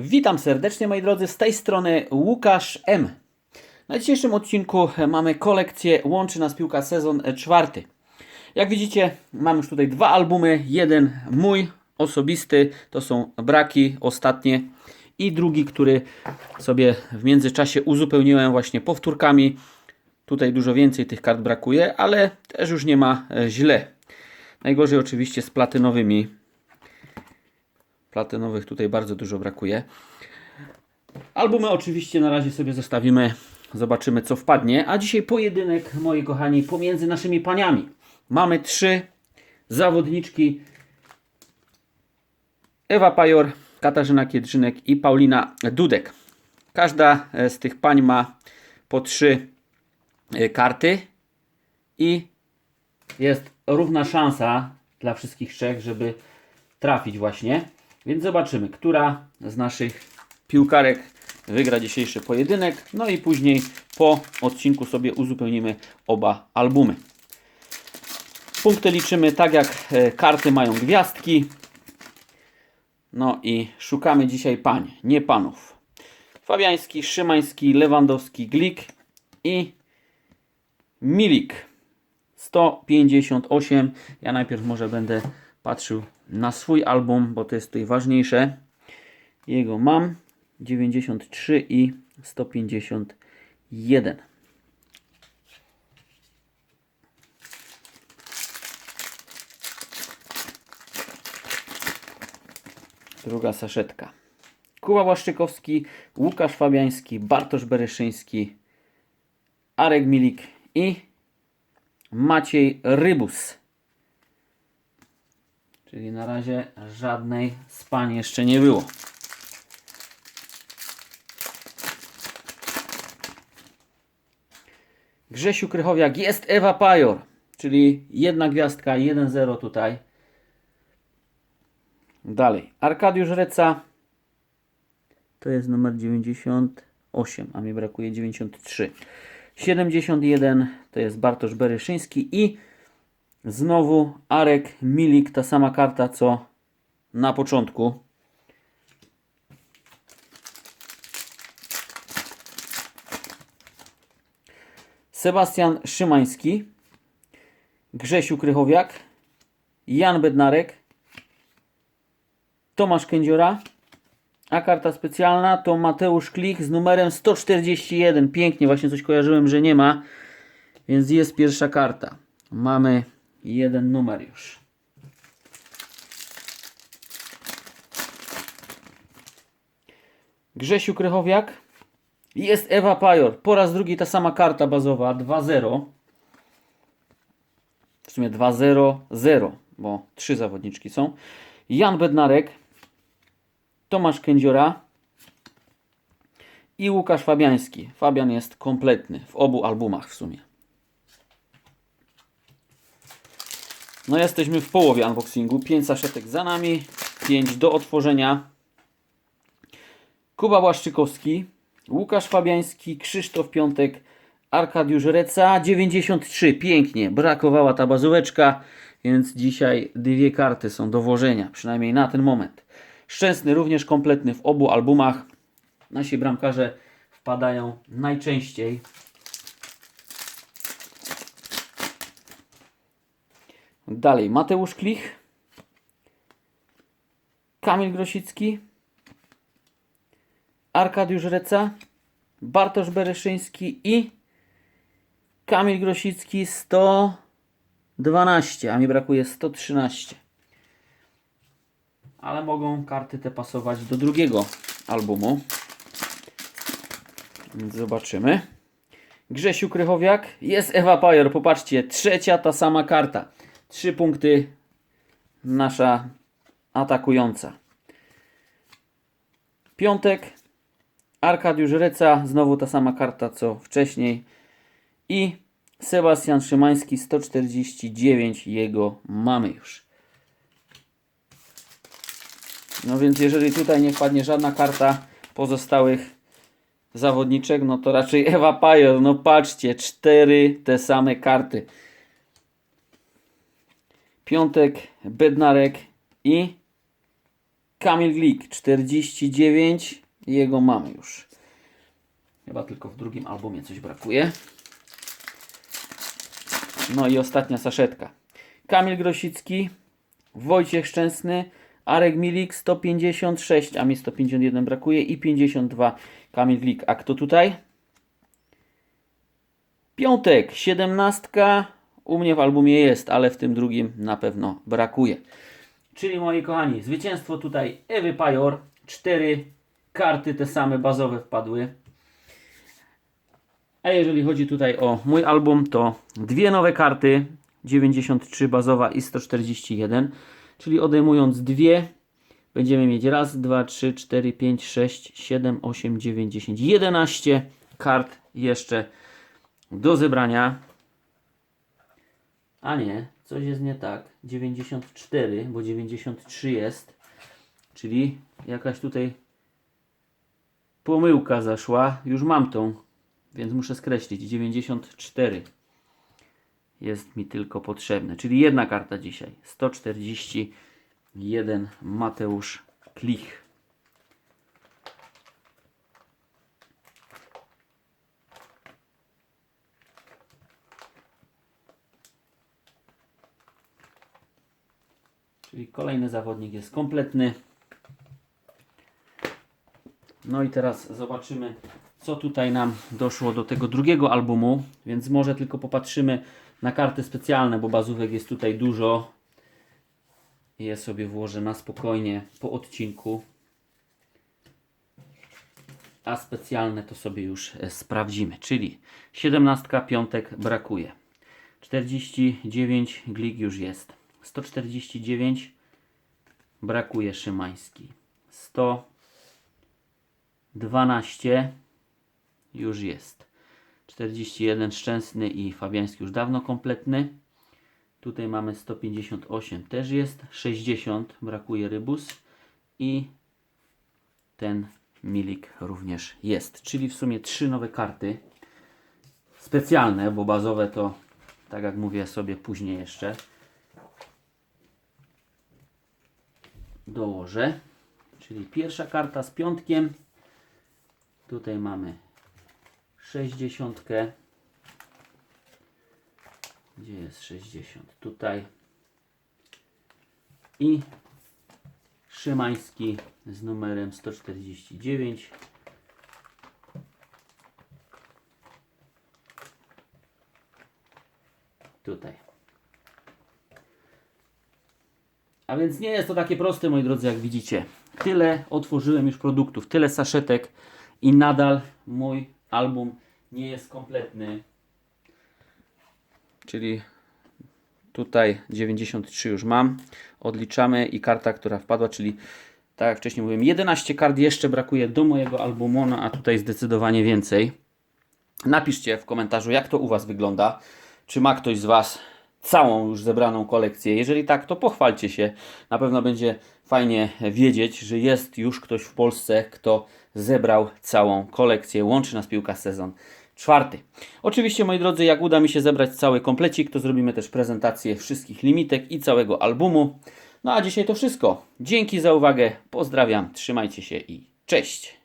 Witam serdecznie moi drodzy, z tej strony Łukasz M. Na dzisiejszym odcinku mamy kolekcję Łączy nas piłka sezon czwarty. Jak widzicie mam już tutaj dwa albumy, jeden mój osobisty, to są braki ostatnie i drugi, który sobie w międzyczasie uzupełniłem właśnie powtórkami. Tutaj dużo więcej tych kart brakuje, ale też już nie ma e, źle. Najgorzej oczywiście z platynowymi. Platynowych tutaj bardzo dużo brakuje. Albumy oczywiście na razie sobie zostawimy. Zobaczymy co wpadnie. A dzisiaj pojedynek, moi kochani, pomiędzy naszymi paniami. Mamy trzy zawodniczki. Ewa Pajor, Katarzyna Kiedrzynek i Paulina Dudek. Każda e, z tych pań ma po trzy e, karty i jest równa szansa dla wszystkich trzech, żeby trafić właśnie. Więc zobaczymy, która z naszych piłkarek wygra dzisiejszy pojedynek. No i później po odcinku sobie uzupełnimy oba albumy. Punkty liczymy tak jak e, karty mają gwiazdki. No i szukamy dzisiaj pań, nie panów. Fabiański, Szymański, Lewandowski, Glik i Milik. 158. Ja najpierw może będę patrzył na swój album, bo to jest tutaj ważniejsze. Jego mam 93 i 151. Druga saszetka. Kuba Błaszczykowski, Łukasz Fabiański, Bartosz Bereszyński, Arek Milik i Maciej Rybus. Czyli na razie żadnej z pań jeszcze nie było. Grzesiu Krychowiak jest Ewa Pajor, czyli jedna gwiazdka, 1-0 tutaj. Dalej. Arkadiusz Reca to jest numer 98, a mi brakuje 93. 71 to jest Bartosz Beryszyński i znowu Arek Milik, ta sama karta co na początku. Sebastian Szymański, Grzesiu Krychowiak, Jan Bednarek, Tomasz Kędziora, a karta specjalna to Mateusz Klich z numerem 141. Pięknie, właśnie coś kojarzyłem, że nie ma. Więc jest pierwsza karta. Mamy jeden numer już. Grzesiu Krychowiak. Jest Ewa Pajor. Po raz drugi ta sama karta bazowa. 2-0. W sumie 2-0-0, bo trzy zawodniczki są. Jan Bednarek. Tomasz Kędziora i Łukasz Fabiański. Fabian jest kompletny w obu albumach w sumie. No jesteśmy w połowie unboxingu. 5 saszetek za nami, 5 do otworzenia. Kuba Błaszczykowski, Łukasz Fabiański, Krzysztof Piątek, Arkadiusz Reca, 93. Pięknie, brakowała ta bazóweczka, więc dzisiaj dwie karty są do włożenia, przynajmniej na ten moment. Szczęsny również kompletny w obu albumach. Nasi bramkarze wpadają najczęściej. Dalej Mateusz Klich, Kamil Grosicki, Arkadiusz Reca, Bartosz Bereszyński i Kamil Grosicki 112, a mi brakuje 113 ale mogą karty te pasować do drugiego albumu. Zobaczymy. Grzesiu Krychowiak, jest Ewa Pajor, popatrzcie, trzecia ta sama karta. Trzy punkty nasza atakująca. Piątek, Arkadiusz Reca, znowu ta sama karta co wcześniej. I Sebastian Szymański, 149, jego mamy już. No więc jeżeli tutaj nie wpadnie żadna karta pozostałych zawodniczek, no to raczej Ewa Pajor. No patrzcie, cztery te same karty. Piątek, Bednarek i Kamil Glik 49. Jego mamy już. Chyba tylko w drugim albumie coś brakuje. No i ostatnia saszetka. Kamil Grosicki, Wojciech Szczęsny, Arek Milik 156, a mi 151 brakuje i 52 Kamil Glik. A kto tutaj? Piątek, 17. U mnie w albumie jest, ale w tym drugim na pewno brakuje. Czyli moi kochani, zwycięstwo tutaj Ewy Pajor. Cztery karty te same bazowe wpadły. A jeżeli chodzi tutaj o mój album, to dwie nowe karty, 93 bazowa i 141, czyli odejmując dwie, będziemy mieć raz, dwa, trzy, cztery, pięć, sześć, siedem, osiem, dziewięć, dziesięć, 11 kart jeszcze do zebrania. A nie, coś jest nie tak. 94, bo 93 jest, czyli jakaś tutaj pomyłka zaszła. Już mam tą, więc muszę skreślić. 94 jest mi tylko potrzebne, czyli jedna karta dzisiaj. 141 Mateusz Klich. Czyli kolejny zawodnik jest kompletny. No i teraz zobaczymy, co tutaj nam doszło do tego drugiego albumu. Więc może tylko popatrzymy na karty specjalne, bo bazówek jest tutaj dużo. Je sobie włożę na spokojnie po odcinku. A specjalne to sobie już e, sprawdzimy. Czyli 17 piątek brakuje. 49 glik już jest. 149 brakuje Szymański. 112 już jest. 41 Szczęsny i Fabiański już dawno kompletny. Tutaj mamy 158 też jest. 60 brakuje Rybus i ten Milik również jest. Czyli w sumie trzy nowe karty. Specjalne, bo bazowe to tak jak mówię sobie później jeszcze dołożę. Czyli pierwsza karta z piątkiem. Tutaj mamy 60. Gdzie jest 60? Tutaj. I Szymański z numerem 149. Tutaj. A więc nie jest to takie proste, moi drodzy, jak widzicie. Tyle otworzyłem już produktów, tyle saszetek i nadal mój album nie jest kompletny. Czyli tutaj 93 już mam. Odliczamy i karta, która wpadła, czyli tak jak wcześniej mówiłem, 11 kart jeszcze brakuje do mojego albumu, no a tutaj zdecydowanie więcej. Napiszcie w komentarzu, jak to u Was wygląda. Czy ma ktoś z Was całą już zebraną kolekcję? Jeżeli tak, to pochwalcie się. Na pewno będzie fajnie wiedzieć, że jest już ktoś w Polsce, kto zebrał całą kolekcję. Łączy nas piłka sezon czwarty. Oczywiście, moi drodzy, jak uda mi się zebrać cały komplecik, to zrobimy też prezentację wszystkich limitek i całego albumu. No a dzisiaj to wszystko. Dzięki za uwagę, pozdrawiam, trzymajcie się i cześć!